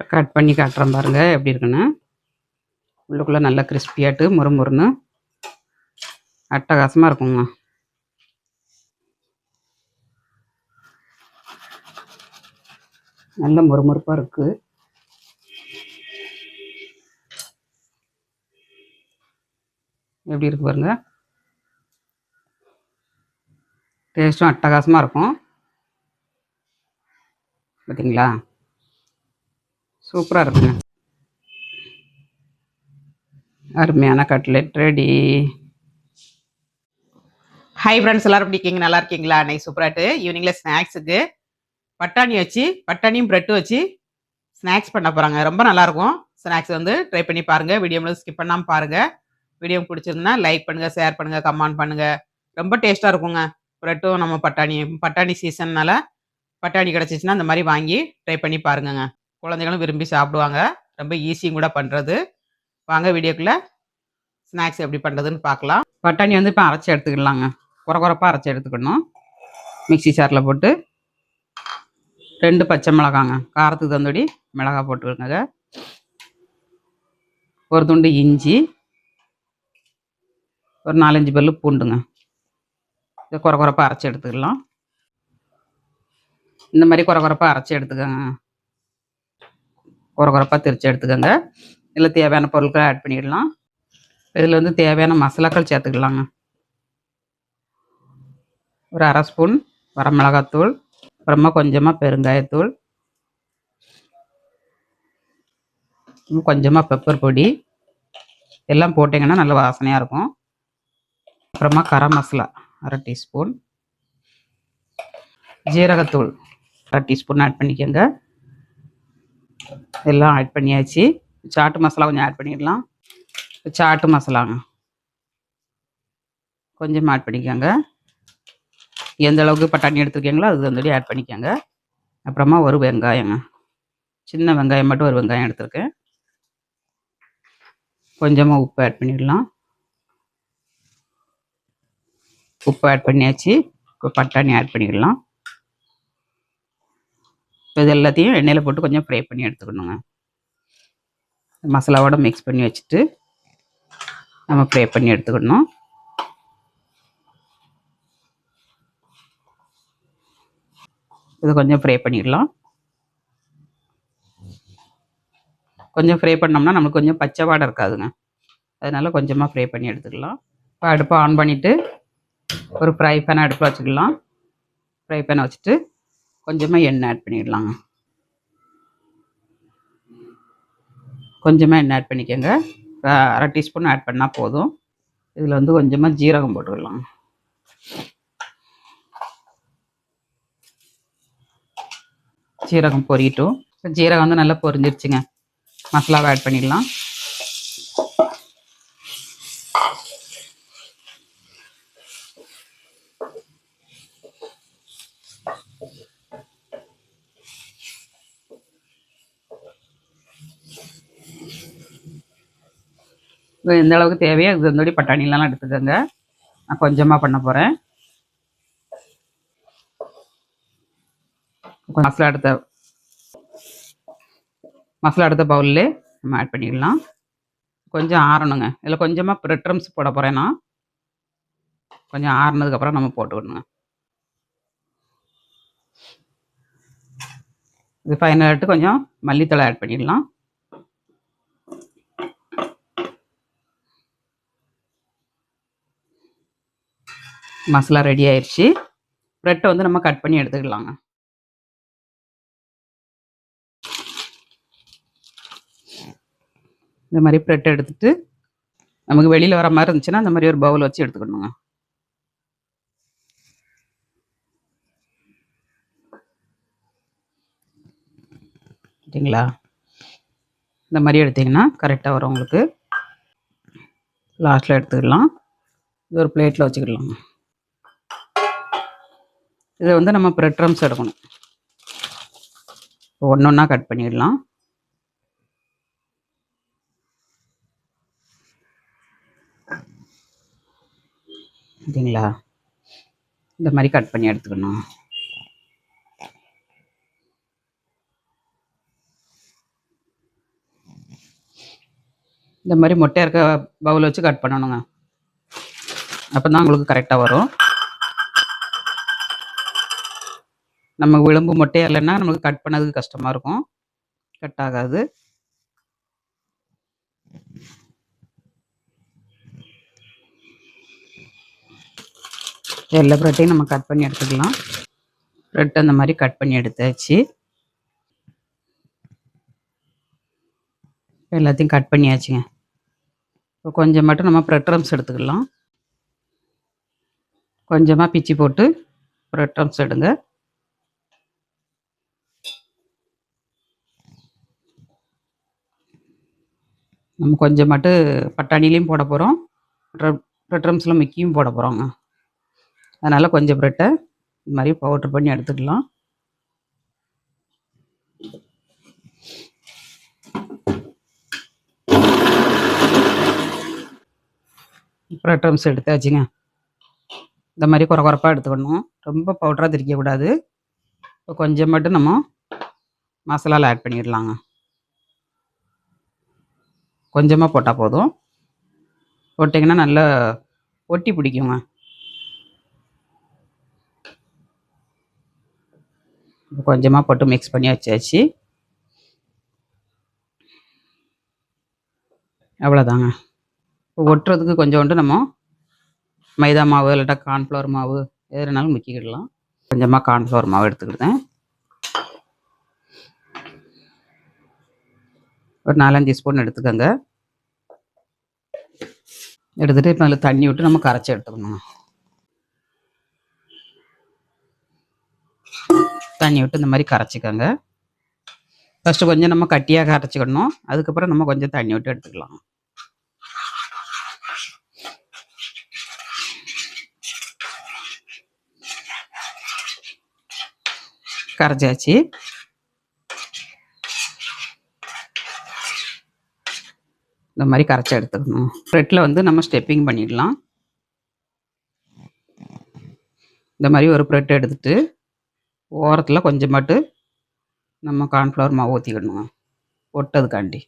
Cut பண்ணி காட்டுறேன் பாருங்கள் எப்படி இருக்குன்னு? உள்ளுக்குள்ளே நல்லா கிறிஸ்பியாட்டு முறுமுறுன்னு அட்டகாசமாக இருக்குங்க. நல்ல முறுமுறுப்பாக இருக்குது எப்படி இருக்கு பாருங்க? டேஸ்ட்டும் அட்டகாசமாக இருக்கும். பார்த்தீங்களா சூப்பராக இருக்குங்க. அருமையான கட்லெட் ரெடி. ஹை ஃப்ரெண்ட்ஸ் எல்லாரும் எப்படி இருக்கீங்க? நல்லா இருக்கீங்களா? நைட் சூப்பராட்டு ஈவினிங்கில் ஸ்நாக்ஸுக்கு பட்டாணி வச்சு பட்டாணியும் ப்ரெட்டும் வச்சு ஸ்நாக்ஸ் பண்ண போகிறாங்க ரொம்ப நல்லாயிருக்கும் ஸ்நாக்ஸ் வந்து ட்ரை பண்ணி பாருங்கள் வீடியோ முழுக்க ஸ்கிப் பண்ணாமல் பாருங்கள் வீடியோ பிடிச்சிருந்தா லைக் பண்ணுங்கள் ஷேர் பண்ணுங்கள் கமெண்ட் பண்ணுங்கள் ரொம்ப டேஸ்ட்டாக இருக்குங்க. ப்ரெட்டும் நம்ம பட்டாணி பட்டாணி சீசன்னால பட்டாணி கிடச்சிச்சின்னா அந்த மாதிரி வாங்கி ட்ரை பண்ணி பாருங்கங்க. குழந்தைகளும் விரும்பி சாப்பிடுவாங்க. ரொம்ப ஈஸியும் கூட பண்ணுறது வாங்க வீடியோக்குள்ளே ஸ்நாக்ஸ் எப்படி பண்ணுறதுன்னு பார்க்கலாம். பட்டாணி வந்து இப்போ அரைச்சி எடுத்துக்கலாங்க. குறை குறைப்பாக அரைச்சி எடுத்துக்கணும். மிக்ஸி சாரில் போட்டு ரெண்டு பச்சை மிளகாங்க. காரத்துக்கு தந்தோடி மிளகா போட்டுக்கோங்க. ஒரு துண்டு இஞ்சி. ஒரு நாலஞ்சு பல்லு பூண்டுங்க. இதை குறை குறைப்பாக அரைச்சி எடுத்துக்கலாம். இந்த மாதிரி குறை குறைப்பாக அரைச்சி எடுத்துக்கோங்க. குறை குறைப்பாக திரிச்சு எடுத்துக்கோங்க. இதில் தேவையான பொருட்களை ஆட் பண்ணிடலாம். இதில் வந்து தேவையான மசாலாக்கள் சேர்த்துக்கலாங்க. ஒரு அரை ஸ்பூன் வரமிளகாத்தூள் அப்புறமா கொஞ்சமாக பெருங்காயத்தூள் கொஞ்சமாக பெப்பர் பொடி. எல்லாம் போட்டிங்கன்னா நல்ல வாசனையாக இருக்கும். அப்புறமா கரம் மசாலா அரை டீஸ்பூன். ஜீரகத்தூள் அரை டீஸ்பூன் ஆட் பண்ணிக்கோங்க. எல்லாம் ஆட் பண்ணியாச்சு. சாட்டு மசாலா கொஞ்சம் ஆட் பண்ணிடலாம் சாட்டு மசாலாங்க கொஞ்சம் ஆட் பண்ணிக்கோங்க. எந்த அளவுக்கு பட்டாணி எடுத்துருக்கீங்களோ அது வந்து ஆட் பண்ணிக்கோங்க. அப்புறமா ஒரு வெங்காயங்க. சின்ன வெங்காயம் மட்டும் ஒரு வெங்காயம் எடுத்திருக்கேன். கொஞ்சமாக உப்பு ஆட் பண்ணிடலாம். உப்பு ஆட் பண்ணியாச்சு. இப்போ பட்டாணி ஆட் பண்ணிடலாம். இப்போ இது எல்லாத்தையும் எண்ணெயில் போட்டு கொஞ்சம் ஃப்ரை பண்ணி எடுத்துக்கணுங்க. மசாலாவோட மிக்ஸ் பண்ணி வச்சுட்டு நம்ம ஃப்ரை பண்ணி எடுத்துக்கணும். இது கொஞ்சம் ஃப்ரை பண்ணிடலாம். கொஞ்சம் ஃப்ரை பண்ணோம்னா நம்மளுக்கு கொஞ்சம் பச்சை வாடை இருக்காதுங்க. அதனால் கொஞ்சமாக ஃப்ரை பண்ணி எடுத்துக்கலாம். இப்போ அடுப்பை ஆன் பண்ணிவிட்டு ஒரு ஃப்ரை பேனை அடுப்பில் வச்சுக்கலாம். ஃப்ரை பேனை வச்சுட்டு கொஞ்சமாக எண்ணெய் ஆட் பண்ணிடலாங்க. கொஞ்சமாக எண்ணெய் ஆட் பண்ணிக்கோங்க. அரை டீஸ்பூன் ஆட் பண்ணால் போதும். இதில் வந்து கொஞ்சமாக ஜீரகம் போட்டுக்கலாம். ஜீரகம் பொரியட்டும். இப்போ ஜீரகம் வந்து நல்லா பொரிஞ்சிருச்சுங்க. மசாலாவை ஆட் பண்ணிடலாம். எந்த அளவுக்கு தேவையோ அது தந்தோடி பட்டாணிலாம் எடுத்துக்கோங்க. நான் கொஞ்சமாக பண்ண போகிறேன் மசாலா எடுத்த மசாலா எடுத்த பவுல்லே நம்ம ஆட் பண்ணிடலாம். கொஞ்சம் ஆறணுங்க. இதில் கொஞ்சமாக பிரெட் க்ரம்ஸ் போட போகிறேன் நான். கொஞ்சம் ஆறுனதுக்கப்புறம் நம்ம போட்டுக்கணுங்க இது ஃபைனல் ஃபைனலாகிட்டு கொஞ்சம் மல்லித்தலை ஆட் பண்ணிடலாம். மசாலா ரெடி ஆயிடுச்சு ப்ரெட்டை வந்து நம்ம கட் பண்ணி எடுத்துக்கலாங்க. இந்த மாதிரி ப்ரெட் எடுத்துட்டு நமக்கு வெளியில் வர மாதிரி இருந்துச்சுன்னா அந்த மாதிரி ஒரு பவுல் வச்சு எடுத்துக்கணுங்க. சரிங்களா இந்த மாதிரி எடுத்தீங்கன்னா கரெக்டாக வரும் உங்களுக்கு. லாஸ்ட்டில் எடுத்துக்கலாம். இது ஒரு பிளேட்டில் வச்சுக்கிடலாம் இதை வந்து நம்ம ப்ரெட்ரம்ஸ் எடுக்கணும். ஒன்று ஒன்றா கட் பண்ணிடலாம். சரிங்களா இந்த மாதிரி கட் பண்ணி எடுத்துக்கணும். இந்த மாதிரி மொட்டையாக இருக்க பவுல் வச்சு கட் பண்ணணுங்க. அப்போ தான் உங்களுக்கு கரெக்டாக வரும். நம்ம விளிம்பு மொட்டையாக இல்லைன்னா நமக்கு கட் பண்ணதுக்கு கஷ்டமாக இருக்கும். கட் ஆகாது. எல்லா ப்ரெட்டையும் நம்ம கட் பண்ணி எடுத்துக்கலாம். ப்ரெட் அந்த மாதிரி கட் பண்ணி எடுத்தாச்சு. எல்லாத்தையும் கட் பண்ணியாச்சுங்க. இப்போ கொஞ்சம் மட்டும் நம்ம ப்ரெட் ரம்ஸ் எடுத்துக்கலாம். கொஞ்சமாக பிச்சு போட்டு ப்ரெட் ரம்ஸ் எடுங்க. நம்ம கொஞ்சம் மட்டும் பட்டாணிலையும் போட போகிறோம் ப்ரெட் ரம்ஸில் மிக்கியும் போட போகிறோங்க அதனால் கொஞ்சம் ப்ரெட்டை இது மாதிரி பவுட்ரு பண்ணி எடுத்துக்கலாம். ப்ரெட் ரம்ஸ் எடுத்தாச்சுங்க. இந்த மாதிரி குறை குறைப்பாக எடுத்துக்கணும். ரொம்ப பவுடராக திரிக்கக்கூடாது. இப்போ கொஞ்சம் மட்டும் நம்ம மசாலாவில் ஆட் பண்ணிடலாங்க. கொஞ்சமாக போட்டால் போதும். போட்டிங்கன்னா நல்லா ஒட்டி பிடிக்குங்க. கொஞ்சமாக போட்டு மிக்ஸ் பண்ணி வச்சாச்சு. அவ்வளோதாங்க இப்போ ஒட்டுறதுக்கு கொஞ்சோண்டு நம்ம மைதா மாவு இல்லாட்டா கார்ன்ஃப்ளவர் மாவு எதுனாலும் முக்கிக்கிடலாம். கொஞ்சமாக கார்ன்ஃப்ளவர் மாவு எடுத்துக்கிட்டேன். ஒரு நாலஞ்சு ஸ்பூன் எடுத்துக்கோங்க. எடுத்துகிட்டு இப்போ அதில் தண்ணி விட்டு நம்ம கரைச்சி எடுத்துக்கணும் தண்ணி விட்டு இந்த மாதிரி கரைச்சிக்கோங்க. ஃபஸ்ட்டு கொஞ்சம் நம்ம கட்டியாக கரைச்சிக்கணும். அதுக்கப்புறம் நம்ம கொஞ்சம் தண்ணி விட்டு எடுத்துக்கலாம். கரைச்சாச்சு. இந்த மாதிரி கரைச்சி எடுத்துக்கணும். ப்ரெட்டில் வந்து நம்ம ஸ்டெப்பிங் பண்ணிடலாம். இந்த மாதிரி ஒரு ப்ரெட் எடுத்துட்டு ஓரத்தில் கொஞ்சமாட்டு நம்ம கார்ன்ஃப்ளவர் மாவு ஊற்றிக்கணும் ஒட்டதுக்காண்டி.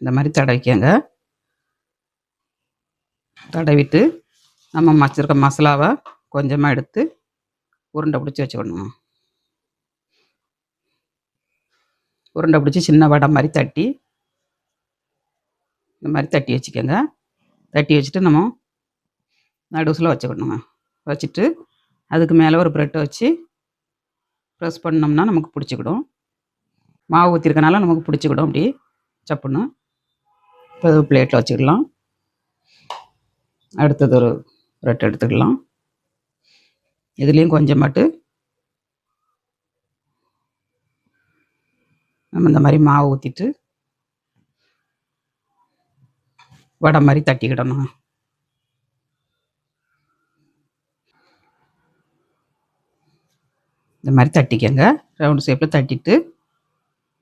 இந்த மாதிரி தடவிக்கங்க. தடவிட்டு நம்ம வச்சுருக்க மசாலாவை கொஞ்சமாக எடுத்து உருண்டை பிடிச்சி வச்சுக்கணும். உருண்டை பிடிச்சி சின்ன வடை மாதிரி தட்டி இந்த மாதிரி தட்டி வச்சுக்கோங்க. தட்டி வச்சுட்டு நம்ம நடுசில் வச்சுக்கணுங்க. வச்சுட்டு அதுக்கு மேலே ஒரு ப்ரெட்டை வச்சு ப்ரெஸ் பண்ணோம்னா நமக்கு பிடிச்சிக்கிடும். மாவு ஊற்றிருக்கனால நமக்கு பிடிச்சிக்கிடும் அப்படி சப்புன்னு. இப்போ பிளேட்டில் வச்சுக்கலாம். அடுத்தது ஒரு ப்ரெட் எடுத்துக்கலாம். இதுலேயும் கொஞ்சமாட்டு நம்ம இந்த மாதிரி மாவு ஊற்றிட்டு வடை மாதிரி தட்டிக்கிடணும். இந்த மாதிரி தட்டிக்கங்க. ரவுண்ட் ஷேப்பில் தட்டிட்டு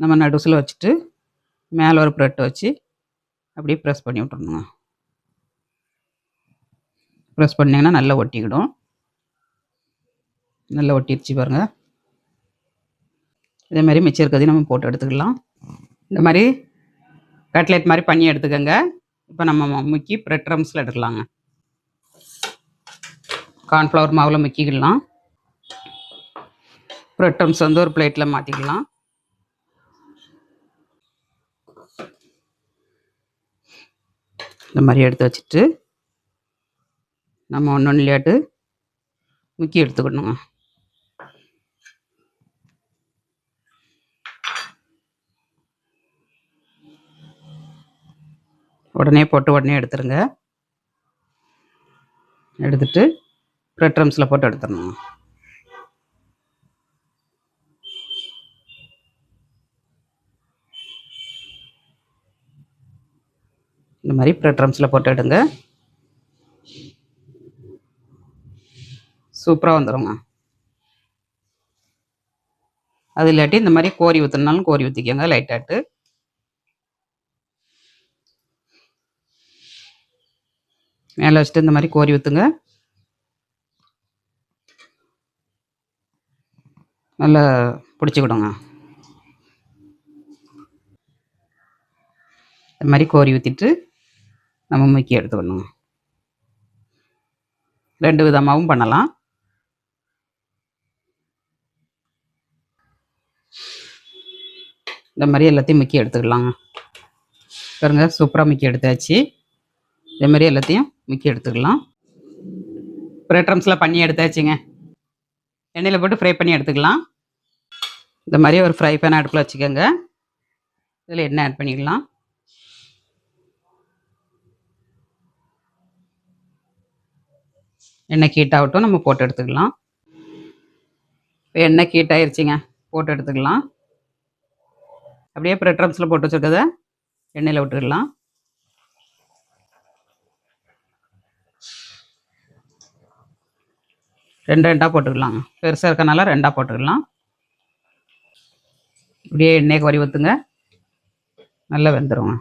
நம்ம நடுசில் வச்சுட்டு மேலே ஒரு ப்ரெட்டை வச்சு அப்படியே ப்ரெஸ் பண்ணி விட்றணுங்க ப்ரெஸ் பண்ணிங்கன்னா நல்லா ஒட்டிக்கிடும். நல்லா ஒட்டிடுச்சு பாருங்கள் இதே மாதிரி மிச்சம் இருக்கிறதையும் நம்ம போட்டு எடுத்துக்கலாம். இந்த மாதிரி கட்லெட் மாதிரி பண்ணி எடுத்துக்கோங்க. இப்போ நம்ம முக்கி ப்ரெட் க்ரம்ஸில் எடுக்கலாங்க. கார்ன்ஃப்ளவர் மாவில் முக்கிக்கலாம். ப்ரெட் க்ரம்ஸ் வந்து ஒரு பிளேட்டில் மாற்றிக்கலாம் இந்த மாதிரி எடுத்து வச்சுட்டு நம்ம ஒன்று ஒன்றுலையாட்டு முக்கி எடுத்துக்கணுங்க. உடனே போட்டு உடனே எடுத்துருங்க. எடுத்துட்டு ப்ரெட் ட்ரம்ஸில் போட்டு எடுத்துடணும். இந்த மாதிரி ப்ரெட் ட்ரம்ஸில் போட்டு எடுங்க. சூப்பராக வந்துடுங்க அது இல்லாட்டி இந்த மாதிரி கோரி ஊற்றுனாலும் கோரி ஊற்றிக்கோங்க லைட்டாட்டு மேலே வச்சுட்டு இந்த மாதிரி கோரி ஊற்றுங்க நல்லா பிடிச்சிக்கிடுங்க இந்த மாதிரி கோரி ஊற்றிட்டு நம்ம முக்கி எடுத்துக்கணுங்க ரெண்டு விதமாகவும் பண்ணலாம். இந்த மாதிரி எல்லாத்தையும் முக்கி எடுத்துக்கலாங்க. பாருங்க சூப்பராக முக்கி எடுத்தாச்சு. இதே மாதிரி எல்லாத்தையும் முக்கி எடுத்துக்கலாம். பிரெட் ட்ரம்ஸில் பண்ணி எடுத்தாச்சுங்க. எண்ணெயில் போட்டு ஃப்ரை பண்ணி எடுத்துக்கலாம். இந்த மாதிரி ஒரு ஃப்ரை பேன் அடுப்பில் வச்சுக்கோங்க. இதில் எண்ணெய் ஆட் பண்ணிக்கலாம். எண்ணெய் ஹீட் ஆகட்டும் நம்ம போட்டு எடுத்துக்கலாம். இப்போ எண்ணெய் ஹீட் ஆயிருச்சுங்க. போட்டு எடுத்துக்கலாம். அப்படியே ப்ரெட் ட்ரம்ஸில் போட்டு வச்சுருக்கதை எண்ணெயில் விட்டுக்கலாம் ரெண்டு ரெண்டாக போட்டுக்கலாங்க. பெருசாக இருக்கனால ரெண்டாக போட்டுக்கலாம். இப்படியே எண்ணெய் வரி ஊற்றுங்க நல்லா வெந்துருங்க.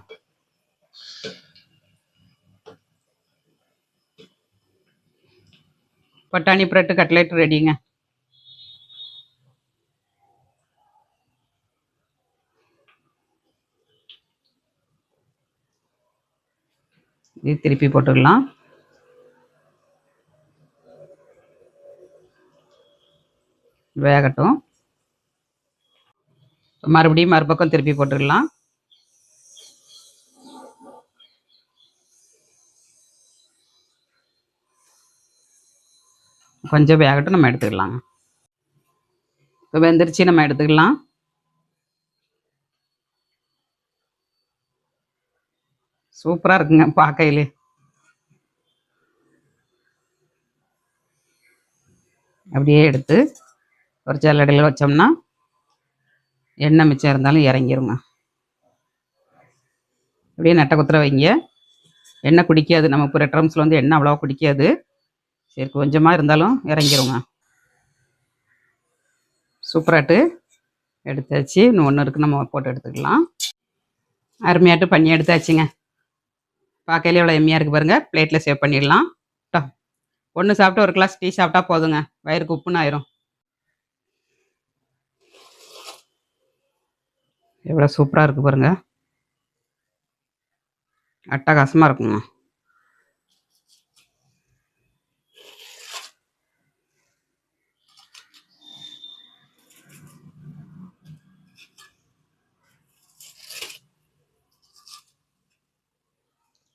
பட்டாணி ப்ரெட்டு கட்லெட் ரெடிங்க. இது திருப்பி போட்டுக்கலாம். வேகட்டும். மறுபடியும் மறுபக்கம் திருப்பி போட்டுக்கலாம் கொஞ்சம் வேகட்டும் நம்ம எடுத்துக்கலாங்க இப்போ வெந்துருச்சு நம்ம எடுத்துக்கலாம். சூப்பராக இருக்குங்க பார்க்கையிலே. அப்படியே எடுத்து ஒரு ஜல்லடையில் வச்சோம்னா எண்ணெய் மிச்சம் இருந்தாலும் இறங்கிருங்க. அப்படியே நட்டை குத்துற வைங்க. எண்ணெய் குடிக்காது. நம்ம இப்போ ரெட்ரம்ஸில் வந்து எண்ணெய் அவ்வளோவா குடிக்காது. சரி கொஞ்சமாக இருந்தாலும் இறங்கிருங்க. சூப்பராட்டு எடுத்தாச்சு. இன்னும் ஒன்று இருக்குது நம்ம போட்டு எடுத்துக்கலாம். அருமையாட்டு பண்ணி எடுத்தாச்சுங்க. பார்க்கையிலே எவ்வளோ எம்மியாக இருக்குது பாருங்கள் பிளேட்டில் சேவ் பண்ணிடலாம். ஒன்று சாப்பிட்டு ஒரு கிளாஸ் டீ சாப்பிட்டா போதுங்க. வயிறுக்கு உப்புன்னு ஆயிரும். எவ்வளோ சூப்பராக இருக்குது பாருங்கள் அட்டகாசமாக இருக்குங்க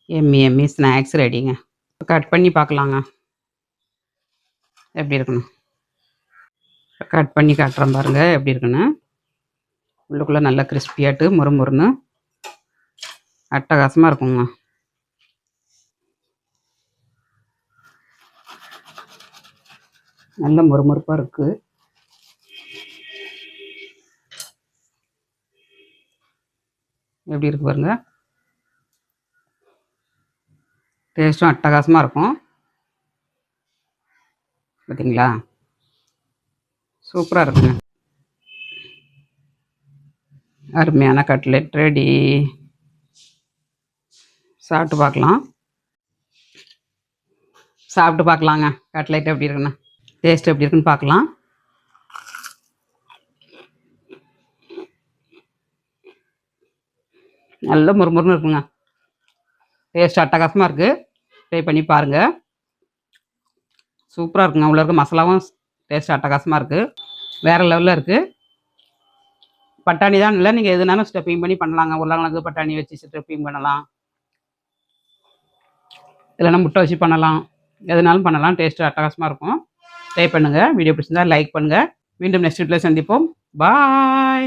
எம்மி எம்மி ஸ்நாக்ஸ் ரெடிங்க கட் பண்ணி பார்க்கலாங்க. எப்படி இருக்கணும்? கட் பண்ணி காட்டுறேன் பாருங்கள் எப்படி இருக்குன்னு. உள்ளுக்குள்ளே நல்லா கிறிஸ்பியாட்டு முறுமுறுன்னு அட்டகாசமாக இருக்குங்க. நல்ல முறுமுறுப்பாக இருக்குது எப்படி இருக்கு பாருங்க. டேஸ்ட்டும் அட்டகாசமாக இருக்கும். பார்த்தீங்களா சூப்பராக இருக்குங்க. அருமையான கட்லெட். ரெடி சாப்பிட்டு பார்க்கலாம். சாப்பிட்டு பார்க்கலாங்க. கட்லெட் எப்படி இருக்குன்னு. டேஸ்ட் எப்படி இருக்குன்னு பார்க்கலாம். நல்ல முறுமுறுன்னு இருக்குங்க. டேஸ்ட் அட்டகாசமாக இருக்குது ட்ரை பண்ணி பாருங்கள் சூப்பராக இருக்குங்க. உள்ள இருக்க மசாலாவும் டேஸ்ட் அட்டகாசமாக இருக்குது வேறு லெவலில் இருக்குது பட்டாணி தான். இல்லை நீங்கள் எதுனாலும் ஸ்டெப்பிங் பண்ணி பண்ணலாங்க. உருளைக்கிழங்கு பட்டாணி வச்சு ஸ்டெப்பிங் பண்ணலாம். இல்லைன்னா முட்டை வச்சு பண்ணலாம். எதுனாலும் பண்ணலாம். டேஸ்ட்டு அட்டகாசமாக இருக்கும். ட்ரை பண்ணுங்கள் வீடியோ பிடிச்சிருந்தா லைக் பண்ணுங்கள் மீண்டும் நெக்ஸ்ட் வீட்டில் சந்திப்போம். பாய்